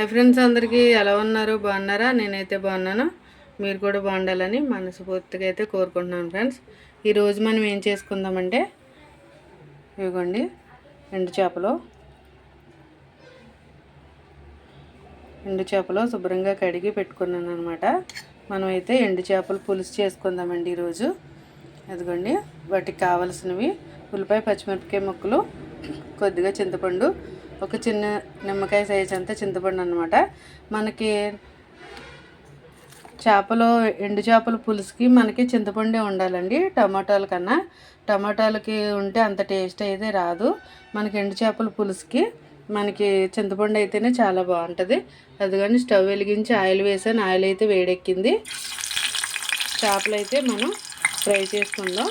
Hi friends అందరికీ ఎలా ఉన్నారు? బాగున్నారా? నేనైతే బాగున్నాను. మీరు కూడా బాగుండాలని మనస్ఫూర్తిగా అయితే కోరుకుంటున్నాను ఫ్రెండ్స్. ఈరోజు మనం ఏం చేసుకుందామంటే ఇవ్వండి ఎండు చేపలు. ఎండు చేపలు శుభ్రంగా కడిగి పెట్టుకున్నాను అనమాట మనమైతే ఎండు చేపలు పులుసు చేసుకుందామండి ఈరోజు. అదిగోండి వాటికి కావలసినవి ఉల్లిపాయ పచ్చిమిరపకాయ ముక్కలు కొద్దిగా చింతపండు ఒక చిన్న నిమ్మకాయ సైజ్ అంతా చింతపండు అనమాట మనకి చేపలు ఎండు చేపల పులుసుకి మనకి చింతపండే ఉండాలండి టమాటాల కన్నా. టమాటాలకి ఉంటే అంత టేస్ట్ అయితే రాదు. మనకి ఎండు చేపల పులుసుకి మనకి చింతపండు అయితేనే చాలా బాగుంటుంది. అది కానీ స్టవ్ వెలిగించి ఆయిల్ వేసాను. ఆయిల్ అయితే వేడెక్కింది. చేపలు అయితే మనం ఫ్రై చేసుకుందాం.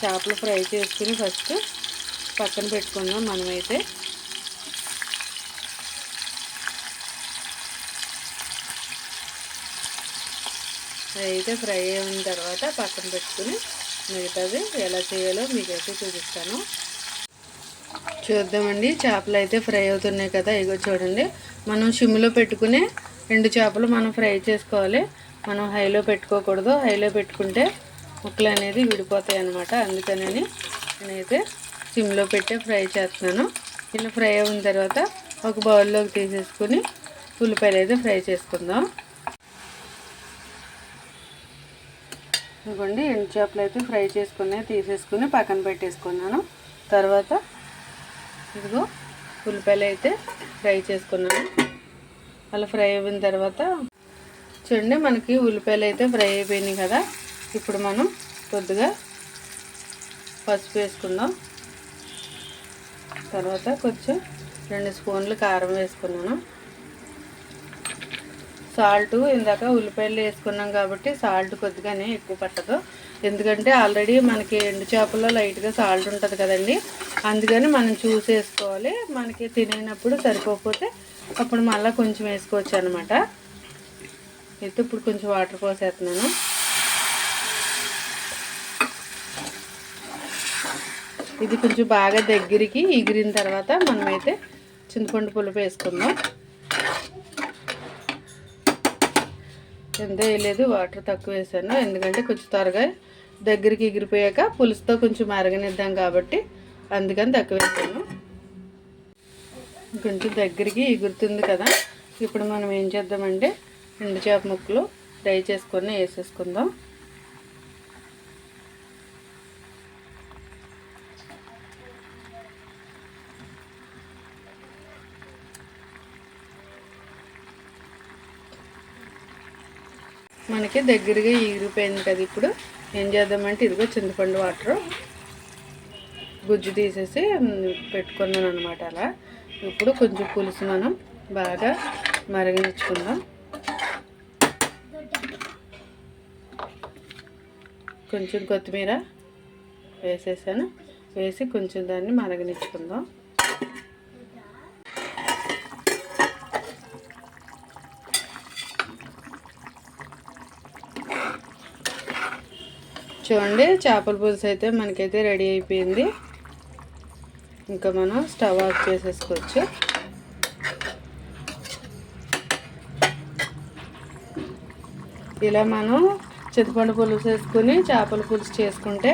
చేపలు ఫ్రై చేసుకుని ఫస్ట్ పక్కన పెట్టుకుందాం మనమైతే. అయితే ఫ్రై అయిన తర్వాత పక్కన పెట్టుకుని మిగతాది ఎలా చేయాలో మీకైతే చూపిస్తాను. చూద్దామండి చేపలు అయితే ఫ్రై అవుతున్నాయి కదా ఇగో చూడండి. మనం సిమ్లో పెట్టుకునే రెండు చేపలు మనం ఫ్రై చేసుకోవాలి. మనం హైలో పెట్టుకోకూడదు. హైలో పెట్టుకుంటే ముక్కలు అనేది విడిపోతాయి అన్నమాట అందుకని నేనైతే సిమ్లో పెట్టే ఫ్రై చేస్తున్నాను. ఇలా ఫ్రై అయిన తర్వాత ఒక బౌల్లోకి తీసేసుకుని ఉల్లిపాయలు అయితే ఫ్రై చేసుకుందాం. ఇదిగోండి ఎండు చేపలు అయితే ఫ్రై చేసుకుని తీసేసుకుని పక్కన పెట్టేసుకున్నాను. తర్వాత ఇదిగో ఉల్లిపాయలు అయితే ఫ్రై చేసుకున్నాను. అలా ఫ్రై అయిన తర్వాత చూడండి మనకి ఉల్లిపాయలు అయితే ఫ్రై అయిపోయినాయి కదా. ఇప్పుడు మనం కొద్దిగా పసుపు వేసుకుందాం. తర్వాత కొంచెం రెండు స్పూన్లు కారం వేసుకున్నాను. సాల్ట్ ఇందాక ఉల్లిపాయలు వేసుకున్నాం కాబట్టి సాల్ట్ కొద్దిగానే ఎక్కువ పట్టదు. ఎందుకంటే ఆల్రెడీ మనకి ఎండు చేపల్లో లైట్గా సాల్ట్ ఉంటుంది కదండి. అందుకని మనం చూసేసుకోవాలి మనకి తినేటప్పుడు సరిపోకపోతే అప్పుడు మళ్ళీ కొంచెం వేసుకోవచ్చు అనమాట అయితే ఇప్పుడు కొంచెం వాటర్ పోసేస్తున్నాను. ఇది కొంచెం బాగా దగ్గరికి ఎగిరిన తర్వాత మనమైతే చింతపండు పులుపు వేసుకుందాం. ఎంత వేయలేదు వాటర్ తక్కువ వేసాను. ఎందుకంటే కొంచెం త్వరగా దగ్గరికి ఎగిరిపోయాక పులుసుతో కొంచెం మరగనిద్దాం కాబట్టి అందుకని తక్కువ వేసాను. కొంచెం దగ్గరికి ఎగురుతుంది కదా. ఇప్పుడు మనం ఏం చేద్దామంటే రెండు చేప ముక్కలు ఫ్రై చేసుకొని వేసేసుకుందాం. మనకి దగ్గరగా ఈగిరిపోయింది కదా ఇప్పుడు. ఏం చేద్దామంటే ఇదిగో చింతపండు వాటర్ గుజ్జు తీసేసి పెట్టుకున్నాను అనమాట అలా. ఇప్పుడు కొంచెం పులుసు మనం బాగా మరిగించుకుందాం. కొంచెం కొత్తిమీర వేసేసాను. వేసి కొంచెం దాన్ని మరగనిచ్చుకుందాం. చూడండి చేపల పులుసు అయితే మనకైతే రెడీ అయిపోయింది. ఇంకా మనం స్టవ్ ఆఫ్ చేసేసుకోవచ్చు. ఇలా మనం చింతపండు పులుసు వేసుకుని చేపల పులుసు చేసుకుంటే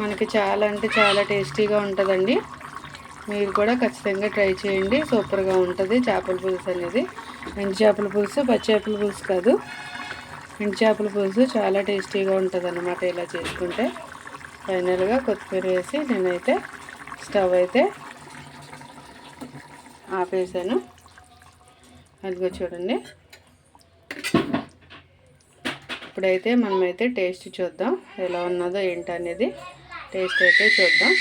మనకి చాలా అంటే చాలా టేస్టీగా ఉంటుందండి. మీరు కూడా ఖచ్చితంగా ట్రై చేయండి సూపర్గా ఉంటుంది చేపల పులుసు అనేది. మంచి చేపల పులుసు పచ్చి చేపల పులుసు కాదు. ఎండు చేపల పులుసు చాలా టేస్టీగా ఉంటుంది అన్నమాట ఇలా చేసుకుంటే. ఫైనల్గా కొత్తిమీర వేసి నేనైతే స్టవ్ అయితే ఆపేసాను. అదిగో చూడండి. ఇప్పుడైతే మనమైతే టేస్ట్ చూద్దాం ఎలా ఉన్నదో ఏంటనేది. టేస్ట్ అయితే చూద్దాం.